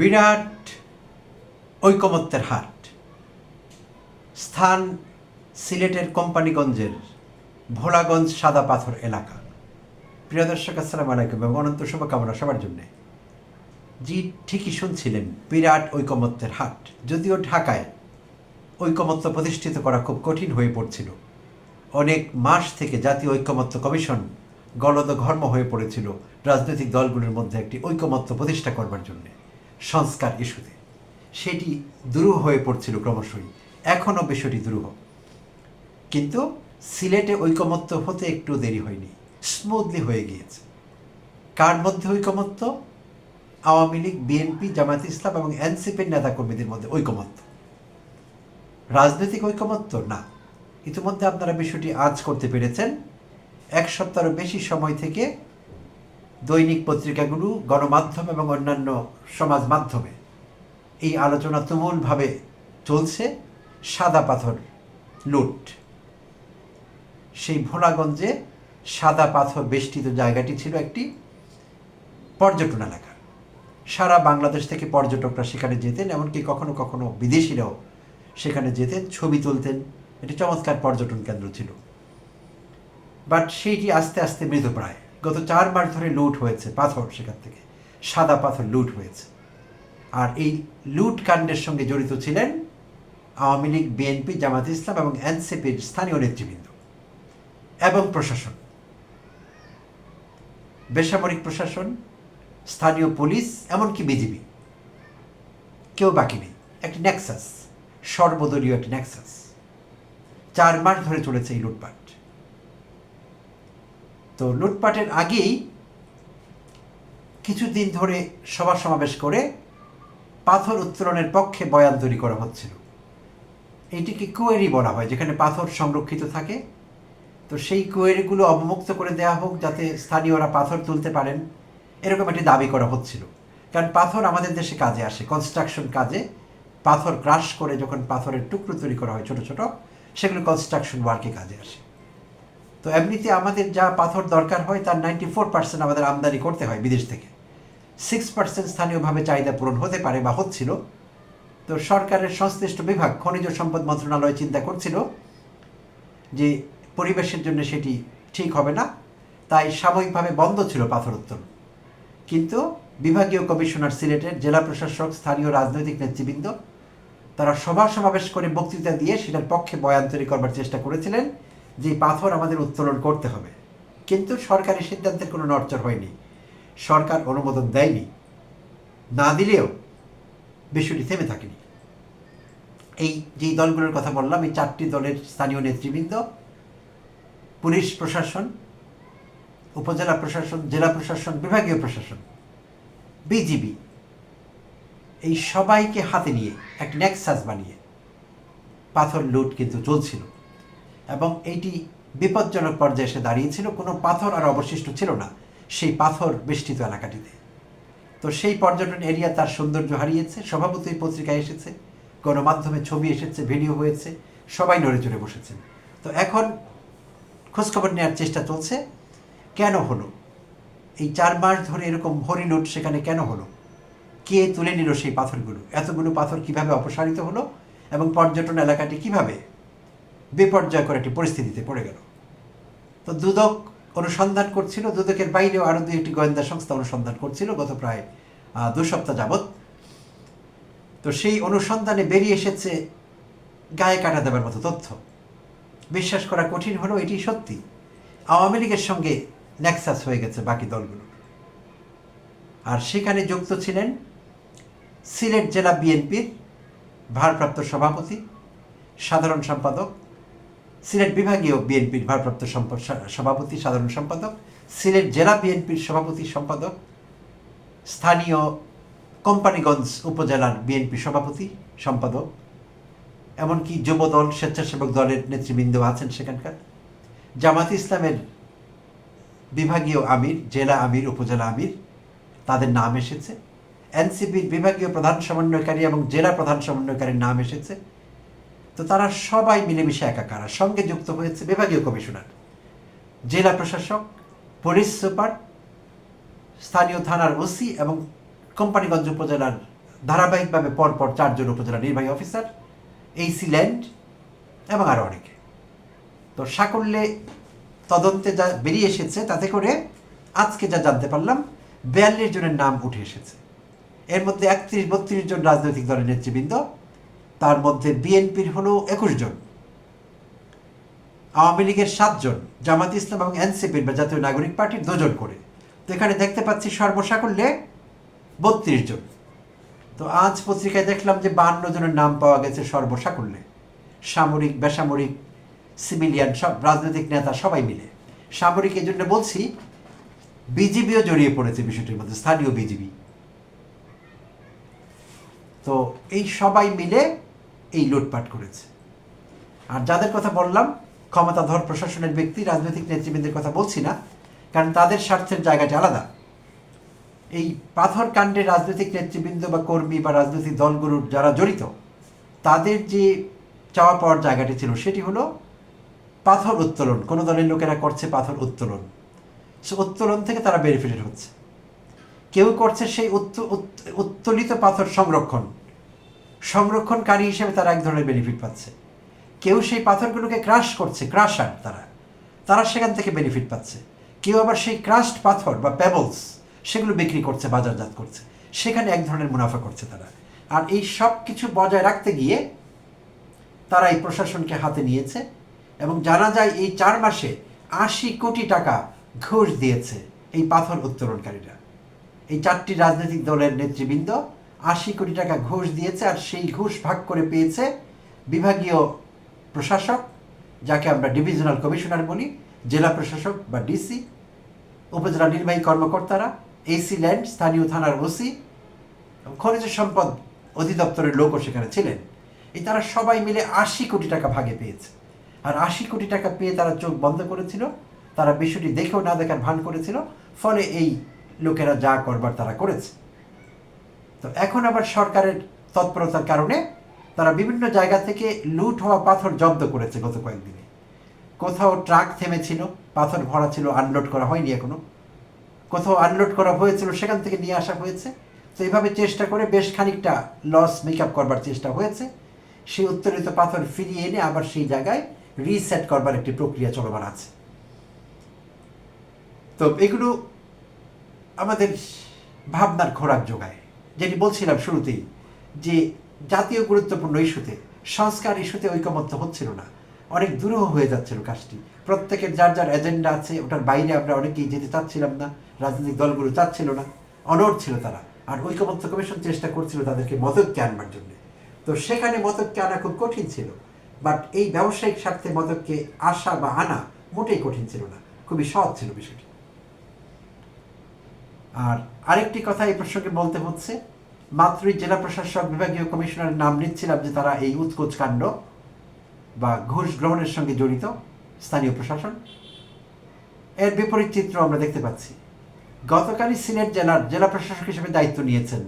বিরাট ঐকমত্যের হাট। স্থান সিলেটের কোম্পানিগঞ্জের ভোলাগঞ্জ সাদা পাথর এলাকা। প্রিয় দর্শক, আসসালামু আলাইকুম এবং অনন্ত শুভকামনা সবার জন্যে। জি, ঠিকই শুনছিলেন, বিরাট ঐকমত্যের হাট। যদিও ঢাকায় ঐকমত্য প্রতিষ্ঠিত করা খুব কঠিন হয়ে পড়ছিল। অনেক মাস থেকে জাতীয় ঐকমত্য কমিশন গলদঘর্ম হয়ে পড়েছিল রাজনৈতিক দলগুলোর মধ্যে একটি ঐকমত্য প্রতিষ্ঠা করবার জন্য। সংস্কার ইস্যুতে। সেটি দুরূহ হয়ে পড়ছিল ক্রমশই। এখনও বিষয়টি দুরূহ। কিন্তু সিলেটে ঐকমত্য হতে একটু দেরি হয়নি। স্মুথলি হয়ে গিয়েছে। কার মধ্যে ঐকমত্য? আওয়ামী লীগ, বিএনপি, জামায়াত ইসলাম এবং এনসিপির নেতাকর্মীদের মধ্যে ঐকমত্য। রাজনৈতিক ঐকমত্য? না। ইতিমধ্যে আপনারা বিষয়টি আজ করতে পেরেছেন। এক সপ্তাহেরও বেশি সময় থেকে দৈনিক পত্রিকাগুলো, গণমাধ্যম এবং অন্যান্য সমাজ মাধ্যমে। এই আলোচনা তুমুলভাবে চলছে, সাদা পাথর লুট। সেই ভোলাগঞ্জে সাদা পাথর বেষ্টিত জায়গাটি ছিল একটি পর্যটন এলাকা। সারা বাংলাদেশ থেকে পর্যটকরা সেখানে যেতেন, এমনকি কখনো কখনো বিদেশিরাও সেখানে যেতেন, ছবি তুলতেন। এটি চমৎকার পর্যটন কেন্দ্র ছিল। বাট সেইটি আস্তে আস্তে মৃতপ্রায় গত চার মাস ধরে লুট হয়েছে, পাথর সেখান থেকে। সাদা পাথর লুট হয়েছে। আর এই লুট কাণ্ডের সঙ্গে জড়িত ছিলেন আওয়ামী লীগ, বিএনপি, জামাত ইসলাম এবং এনসিপির স্থানীয় নেতৃবৃন্দ এবং প্রশাসন। বেসামরিক প্রশাসন, স্থানীয় পুলিশ, এমনকি বিজিবি। কেউ বাকি নেই। একটি নেক্সাস, সর্বদলীয় একটি নেক্সাস। চার মাস ধরে চলেছে এই লুটপাট। তো লুটপাটের আগেই কিছুদিন ধরে সভা সমাবেশ করে পাথর উত্তোলনের পক্ষে বয়ান তৈরি করা হচ্ছিল। এটিকে কুয়েরি বলা হয়, যেখানে পাথর সংরক্ষিত থাকে। তো সেই কুয়েরিগুলো অবমুক্ত করে দেওয়া হোক, যাতে স্থানীয়রা পাথর তুলতে পারেন, এরকম একটি দাবি করা হচ্ছিল। কারণ পাথর আমাদের দেশে কাজে আসে কনস্ট্রাকশন কাজে। পাথর ক্রাশ করে যখন পাথরের টুকরো তৈরি করা হয় ছোট ছোট, সেগুলো কনস্ট্রাকশন ওয়ার্কে কাজে আসে। তো এমনিতে আমাদের যা পাথর দরকার হয়, তার নাইনটি ফোর পার্সেন্ট আমাদের আমদানি করতে হয় বিদেশ থেকে। সিক্স পার্সেন্ট স্থানীয়ভাবে চাহিদা পূরণ হতে পারে বা হচ্ছিল। তো সরকারের সংশ্লিষ্ট বিভাগ, খনিজ সম্পদ মন্ত্রণালয় চিন্তা করছিল যে পরিবেশের জন্য সেটি ঠিক হবে না। তাই সাময়িকভাবে বন্ধ ছিল পাথর উত্তোলন। কিন্তু বিভাগীয় কমিশনার সিলেটের জেলা প্রশাসক, স্থানীয় রাজনৈতিক নেতৃবৃন্দ, তারা সভা সমাবেশ করে বক্তৃতা দিয়ে সেটার পক্ষে বয়ান তৈরি করবার চেষ্টা করেছিলেন। যে পাথর আমাদের উত্তোলন করতে হবে। কিন্তু সরকারি সিদ্ধান্তের কোনো নড়চড় হয়নি। সরকার অনুমোদন দেয়নি। না দিলেও বিষয়টি থেমে থাকেনি। এই যেই দলগুলোর কথা বললাম, এই চারটি দলের স্থানীয় নেতৃবৃন্দ, পুলিশ প্রশাসন, উপজেলা প্রশাসন, জেলা প্রশাসন, বিভাগীয় প্রশাসন, বিজিবি, এই সবাইকে হাতে নিয়ে এক নেক্সাস বানিয়ে পাথর লুট কিন্তু চলছিল। এবং এইটি বিপজ্জনক পর্যায়ে এসে দাঁড়িয়েছিল। কোনো পাথর আর অবশিষ্ট ছিল না সেই পাথর বেষ্টিত এলাকাটিতে। তো সেই পর্যটন এরিয়া তার সৌন্দর্য হারিয়েছে, স্বভাবতই পত্রিকায় এসেছে, গণমাধ্যমে ছবি এসেছে, ভিডিও হয়েছে, সবাই নড়ে চড়ে বসেছেন। তো এখন খোঁজখবর নেওয়ার চেষ্টা চলছে, কেন হলো? এই চার মাস ধরে এরকম হরিলুট সেখানে কেন হলো? কে তুলে নিল সেই পাথরগুলো? এতগুলো পাথর কীভাবে অপসারিত হলো? এবং পর্যটন এলাকাটি কীভাবে বিপর্যয়কর একটি পরিস্থিতিতে পড়ে গেল। তো দুদক অনুসন্ধান করছিল, দুদকের বাইরেও আরও দুই একটি গোয়েন্দা সংস্থা অনুসন্ধান করছিল গত প্রায় দু সপ্তাহ যাবৎ। তো সেই অনুসন্ধানে বেরিয়ে এসেছে গায়ে কাটা দেবার মতো তথ্য। বিশ্বাস করা কঠিন হলেও এটি সত্যি। আওয়ামী লীগের সঙ্গে নেক্সাস হয়ে গেছে বাকি দলগুলো আর সেখানে যুক্ত ছিলেন সিলেট জেলা বিএনপির ভারপ্রাপ্ত সভাপতি, সাধারণ সম্পাদক সিলেট বিভাগীয় বিএনপির ভারপ্রাপ্ত সভাপতি, সাধারণ সম্পাদক, সিলেট জেলা বিএনপির সভাপতি সম্পাদক, স্থানীয় কোম্পানিগঞ্জ উপজেলার বিএনপি সভাপতি সম্পাদক, এমনকি যুবদল স্বেচ্ছাসেবক দলের নেতৃবৃন্দ আছেন সেখানকার। জামাত ইসলামের বিভাগীয় আমির, জেলা আমির, উপজেলা আমির, তাদের নাম এসেছে। এনসিপির বিভাগীয় প্রধান সমন্বয়কারী এবং জেলা প্রধান সমন্বয়কারীর নাম এসেছে। তো তারা সবাই মিলেমিশে একাকার সঙ্গে যুক্ত হয়েছে বিভাগীয় কমিশনার, জেলা প্রশাসক, পুলিশ সুপার, স্থানীয় থানার ওসি এবং কোম্পানিগঞ্জ উপজেলার ধারাবাহিকভাবে পরপর চারজন উপজেলা নির্বাহী অফিসার এইসি ল্যান্ড এবং আরও অনেকে। তো সাকল্যে তদন্তে যা বেরিয়ে এসেছে তাতে করে আজকে যা জানতে পারলাম, বিয়াল্লিশ জনের নাম উঠে এসেছে। এর মধ্যে একত্রিশ, বত্রিশ জন রাজনৈতিক দলের নেতৃবৃন্দ তার মধ্যে বিএনপির হলো একুশ জন, আওয়ামী লীগের সাতজন জামাত ইসলাম এবং এনসিপির বা জাতীয় নাগরিক পার্টির দুজন করে। তো এখানে দেখতে পাচ্ছি সর্বসাকল্যে বত্রিশ জন। তো আজ পত্রিকায় দেখলাম যে বান্ন জনের নাম পাওয়া গেছে সর্বসাকল্যে। সামরিক, বেসামরিক, সিভিলিয়ান সব রাজনৈতিক নেতা সবাই মিলে। সামরিক এই জন্য বলছি, বিজিবিও জড়িয়ে পড়েছে বিষয়টির মধ্যে, স্থানীয় বিজিবি। তো এই সবাই মিলে এই লুটপাট করেছে। আর যাদের কথা বললাম, ক্ষমতাধর প্রশাসনের ব্যক্তি, রাজনৈতিক নেতৃবৃন্দের কথা বলছি না, কারণ তাদের স্বার্থের জায়গাটা আলাদা। এই পাথর কাণ্ডে রাজনৈতিক নেতৃবৃন্দ বা কর্মী বা রাজনৈতিক দলগুলোর যারা জড়িত, তাদের যে চাওয়া পাওয়ার জায়গাটি ছিল, সেটি হলো পাথর উত্তোলন। কোনো দলের লোকেরা করছে পাথর উত্তোলন। সে উত্তোলন থেকে তারা বেনিফিটেড হচ্ছে। কেউ করছে সেই উত্ত- উত্ত- উত্তোলিত পাথর সংরক্ষণ। সংরক্ষণকারী হিসেবে তারা এক ধরনের বেনিফিট পাচ্ছে। কেউ সেই পাথরগুলোকে ক্রাশ করছে ক্রাশার তারা। তারা সেখান থেকে বেনিফিট পাচ্ছে। কেউ আবার সেই ক্রাশড পাথর বা পেবলস সেগুলো বিক্রি করছে, বাজারজাত করছে। সেখানে এক ধরনের মুনাফা করছে তারা। আর এই সব কিছু বজায় রাখতে গিয়ে তারা এই প্রশাসনকে হাতে নিয়েছে এবং জানা যায় এই চার মাসে আশি কোটি টাকা ঘুষ দিয়েছে এই পাথর উত্তোলনকারীরা। এই চারটি রাজনৈতিক দলের নেতৃবৃন্দ আশি কোটি টাকা ঘুষ দিয়েছে আর সেই ঘুষ ভাগ করে পেয়েছে বিভাগীয় প্রশাসক, যাকে আমরা ডিভিশনাল কমিশনার বলি, জেলা প্রশাসক বা ডিসি উপজেলা নির্বাহী কর্মকর্তারা এসি ল্যান্ড স্থানীয় থানার ওসি খনিজ সম্পদ অধিদপ্তরের লোকও সেখানে ছিলেন। এই তারা সবাই মিলে আশি কোটি টাকা ভাগে পেয়েছে। আর আশি কোটি টাকা পেয়ে তারা চোখ বন্ধ করেছিল, তারা বিষয়টি দেখেও না দেখার ভান করেছিল, ফলে এই লোকেরা যা করবার তারা করেছে। তো এখন আবার সরকারের তৎপরতার কারণে তারা বিভিন্ন জায়গা থেকে লুট হওয়া পাথর জব্দ করেছে গত কয়েকদিনে। কোথাও ট্রাক থেমেছিল, পাথর ভরা ছিল, আনলোড করা হয়নি এখনও। কোথাও আনলোড করা হয়েছিল, সেখান থেকে নিয়ে আসা হয়েছে। তো এইভাবে চেষ্টা করে বেশ খানিকটা লস মেক আপ করবার চেষ্টা হয়েছে। সেই উত্তোলিত পাথর ফিরিয়ে এনে আবার সেই জায়গায় রিসেট করবার একটি প্রক্রিয়া চলমান আছে। তো এগুলো আমাদের ভাবনার খোরাক যোগায়। যেটি বলছিলাম শুরুতেই, যে জাতীয় গুরুত্বপূর্ণ ইস্যুতে, সংস্কার ইস্যুতে ঐকমত্য হচ্ছিল না। অনেক দুরূহ হয়ে যাচ্ছিল কাজটি। প্রত্যেকের যার যার এজেন্ডা আছে, ওটার বাইরে আমরা অনেকেই যেতে চাচ্ছিলাম না, রাজনৈতিক দলগুলো চাচ্ছিল না, অনড় ছিল তারা। আর ঐকমত্য কমিশন চেষ্টা করছিল তাদেরকে মতৈক্যে আনবার জন্য। তো সেখানে মতৈক্যে আনা খুব কঠিন ছিল, বাট এই ব্যবসায়িক স্বার্থে মতৈক্যে আসা বা আনা মোটেই কঠিন ছিল না। খুবই সহজ ছিল বিষয়টি। আর আরেকটি কথা এই প্রসঙ্গে বলতে হচ্ছে মাত্রই জেলা প্রশাসক বিভাগীয় কমিশনারের নাম নিচ্ছিলাম যে তারা এই উৎকোচ কাণ্ড বা ঘুষ গ্রহণের সঙ্গে জড়িত স্থানীয় প্রশাসন। এর বিপরীত চিত্র আমরা দেখতে পাচ্ছি। গতকালই সিলেট জেলার জেলা প্রশাসক হিসেবে দায়িত্ব নিয়েছেন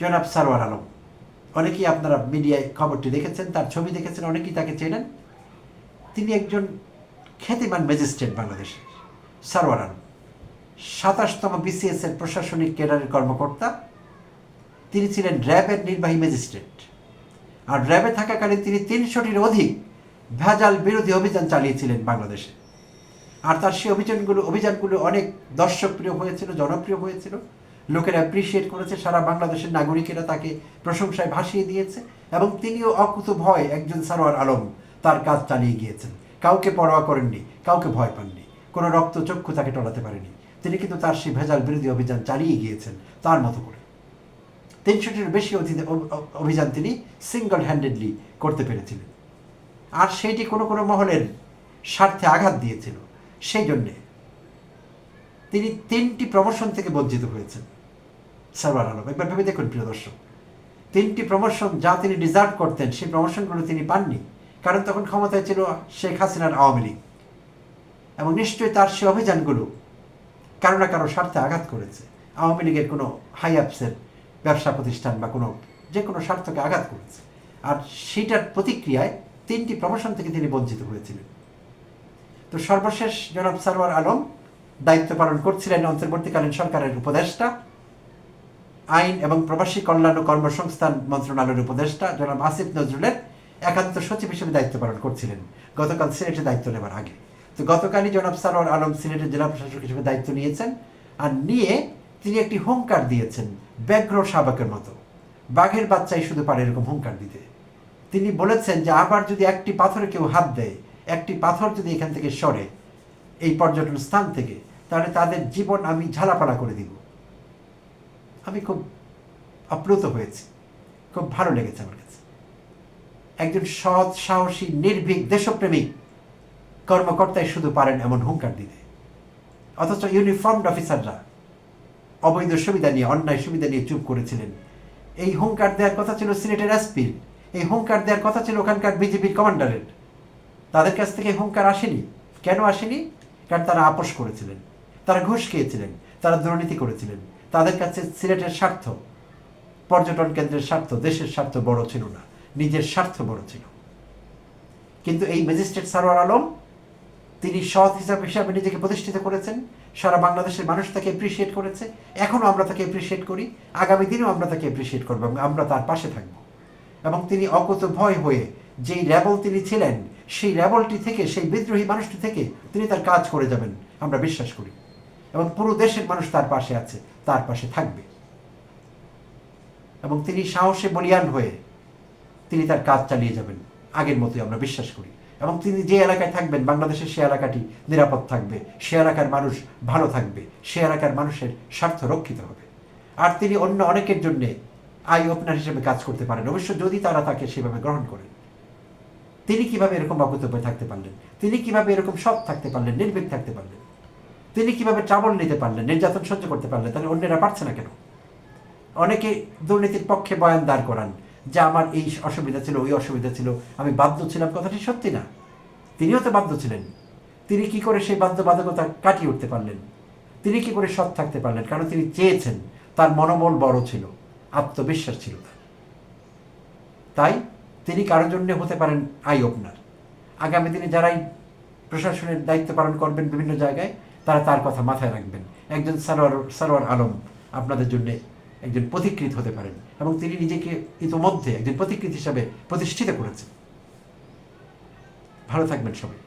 জনাব সারোয়ার আলম। অনেকেই আপনারা মিডিয়ায় খবরটি দেখেছেন, তার ছবি দেখেছেন, অনেকেই তাকে চেনেন। তিনি একজন খ্যাতিমান ম্যাজিস্ট্রেট বাংলাদেশের, সারোয়ার আলম। সাতাশতম বিসিএস এর প্রশাসনিক ক্যাডারের কর্মকর্তা। তিনি ছিলেন র্যাবের নির্বাহী ম্যাজিস্ট্রেট। আর র্যাবে থাকাকালীন তিনি তিনশোটির অধিক ভেজাল বিরোধী অভিযান চালিয়েছিলেন বাংলাদেশে। আর তার সেই অভিযানগুলো অভিযানগুলো অনেক দর্শকপ্রিয় হয়েছিল, জনপ্রিয় হয়েছিল। লোকেরা অ্যাপ্রিসিয়েট করেছে, সারা বাংলাদেশের নাগরিকেরা তাকে প্রশংসায় ভাসিয়ে দিয়েছে এবং তিনিও অকুত ভয় একজন সারোয়ার আলম তার কাজ চালিয়ে গিয়েছেন। কাউকে পরোয়া করেননি, কাউকে ভয় পাননি, কোনো রক্ত চক্ষু তাকে টলাতে পারেনি। তিনি কিন্তু তার সেই ভেজাল বিরোধী অভিযান চালিয়ে গিয়েছেন, তার মতো করে। তিনশোটির বেশি অভিযান তিনি সিঙ্গল হ্যান্ডেডলি করতে পেরেছিলেন। আর সেইটি কোনো কোনো মহলের স্বার্থে আঘাত দিয়েছিল। সেই জন্যে তিনি তিনটি প্রমোশন থেকে বঞ্চিত হয়েছেন, সারওয়ার আলম। একবার ভেবে দেখুন, প্রিয় দর্শক, তিনটি প্রমোশন যা তিনি ডিজার্ভ করতেন, সেই প্রমোশনগুলো তিনি পাননি, কারণ তখন ক্ষমতায় ছিল শেখ হাসিনার আওয়ামী লীগ। এবং নিশ্চয়ই তার সে অভিযানগুলো কারও না কারও স্বার্থে আঘাত করেছে। আওয়ামী লীগের কোনো হাই আপসের ব্যবসা প্রতিষ্ঠান বা কোনো যে কোনো স্বার্থকে আঘাত করেছে। আর সেটার প্রতিক্রিয়ায় তিনটি প্রমোশন থেকে তিনি বঞ্চিত হয়েছিলেন। তো সর্বশেষ জনাব সারওয়ার আলম দায়িত্ব পালন করছিলেন অন্তর্বর্তীকালীন সরকারের উপদেষ্টা, আইন এবং প্রবাসী কল্যাণ ও কর্মসংস্থান মন্ত্রণালয়ের উপদেষ্টা জনাব আসিফ নজরুলের একান্ত সচিব হিসেবে দায়িত্ব পালন করছিলেন। গতকাল সিলেটে দায়িত্ব নেবার আগে। তো গতকালই জনাব সারোয়ার আলম সিলেটের জেলা প্রশাসক হিসেবে দায়িত্ব নিয়েছেন। আর নিয়ে তিনি একটি হুঙ্কার দিয়েছেন ব্যগ্র শাবকের মতো। বাঘের বাচ্চাই শুধু পারে এরকম হুঙ্কার দিতে। তিনি বলেছেন যে, আবার যদি একটি পাথরে কেউ হাত দেয়, একটি পাথর যদি এখান থেকে সরে এই পর্যটন স্থান থেকে, তাহলে তাদের জীবন আমি ঝালাপালা করে দিব। আমি খুব আপ্লুত হয়েছি। খুব ভালো লেগেছে আমার কাছে। একজন সৎ, সাহসী, নির্ভীক, দেশপ্রেমিক কর্মকর্তাই শুধু পারেন এমন হুঙ্কার দিতে। অথচ ইউনিফর্মড অফিসাররা অবৈধ সুবিধা নিয়ে, অন্যায় সুবিধা নিয়ে চুপ করেছিলেন। এই হুঙ্কার দেওয়ার কথা ছিল সিলেটের এসপির এই হুঙ্কার দেওয়ার কথা ছিল ওখানকার বিজেপির কমান্ডারের। তাদের কাছ থেকে হুঙ্কার আসেনি। কেন আসেনি? কারণ তারা আপোষ করেছিলেন। তারা ঘুষ খেয়েছিলেন। তারা দুর্নীতি করেছিলেন। তাদের কাছে সিলেটের স্বার্থ। পর্যটন কেন্দ্রের স্বার্থ, দেশের স্বার্থ বড় ছিল না। নিজের স্বার্থ বড় ছিল। কিন্তু এই ম্যাজিস্ট্রেট সারোয়ার আলম তিনি সৎ হিসাব হিসাবে নিজেকে প্রতিষ্ঠিত করেছেন। সারা বাংলাদেশের মানুষ তাকে এপ্রিসিয়েট করেছে। এখনও আমরা তাকে এপ্রিসিয়েট করি। আগামী দিনেও আমরা তাকে এপ্রিসিয়েট করব এবং আমরা তার পাশে থাকব। এবং তিনি অকুত ভয় হয়ে যেই র্যাবল তিনি ছিলেন, সেই র্যাবলটি থেকে, সেই বিদ্রোহী মানুষটি থেকে তিনি তার কাজ করে যাবেন, আমরা বিশ্বাস করি। এবং পুরো দেশের মানুষ তার পাশে আছে, তার পাশে থাকবে। এবং তিনি সাহসে বলিয়ান হয়ে তিনি তার কাজ চালিয়ে যাবেন। আগের মতোই আমরা বিশ্বাস করি। এবং তিনি যে এলাকায় থাকবেন, বাংলাদেশের সে এলাকাটি নিরাপদ থাকবে, সে এলাকার মানুষ ভালো থাকবে, সে এলাকার মানুষের স্বার্থ রক্ষিত হবে। আর তিনি অন্য অনেকের জন্যে আই ওপেনার হিসেবে কাজ করতে পারেন। অবশ্য যদি তারা তাকে সেভাবে গ্রহণ করেন, তিনি কীভাবে এরকম বক্তব্যে থাকতে পারলেন? তিনি কীভাবে এরকম সৎ থাকতে পারলেন, নির্ভীক থাকতে পারলেন? তিনি কীভাবে ট্রাবল নিতে পারলেন, নির্যাতন সহ্য করতে পারলেন? তাহলে অন্যেরা পারছে না কেন? অনেকে দুর্নীতির পক্ষে বয়ান দাঁড় করান, যে আমার এই অসুবিধা ছিল, ওই অসুবিধা ছিল, আমি বাধ্য ছিলাম। কথাটি সত্যি না। তিনিও তো বাধ্য ছিলেন। তিনি কি করে সেই বাধ্যবাধকতা কাটিয়ে উঠতে পারলেন? তিনি কি করে সৎ থাকতে পারলেন? কারণ তিনি চেয়েছেন, তার মনোবল বড় ছিল, আত্মবিশ্বাস ছিল তার। তাই তিনি কারোর জন্য হতে পারেন আই ওপেনার। আগামী দিনে যারাই প্রশাসনের দায়িত্ব পালন করবেন বিভিন্ন জায়গায়, তারা তার কথা মাথায় রাখবেন। একজন সারোয়ার সারোয়ার আলম আপনাদের জন্য একজন পথিকৃত হতে পারেন এবং তিনি নিজেকে ইতোমধ্যে একজন পথিকৃত হিসাবে প্রতিষ্ঠিত করেছেন। ভালো থাকবেন সবাই।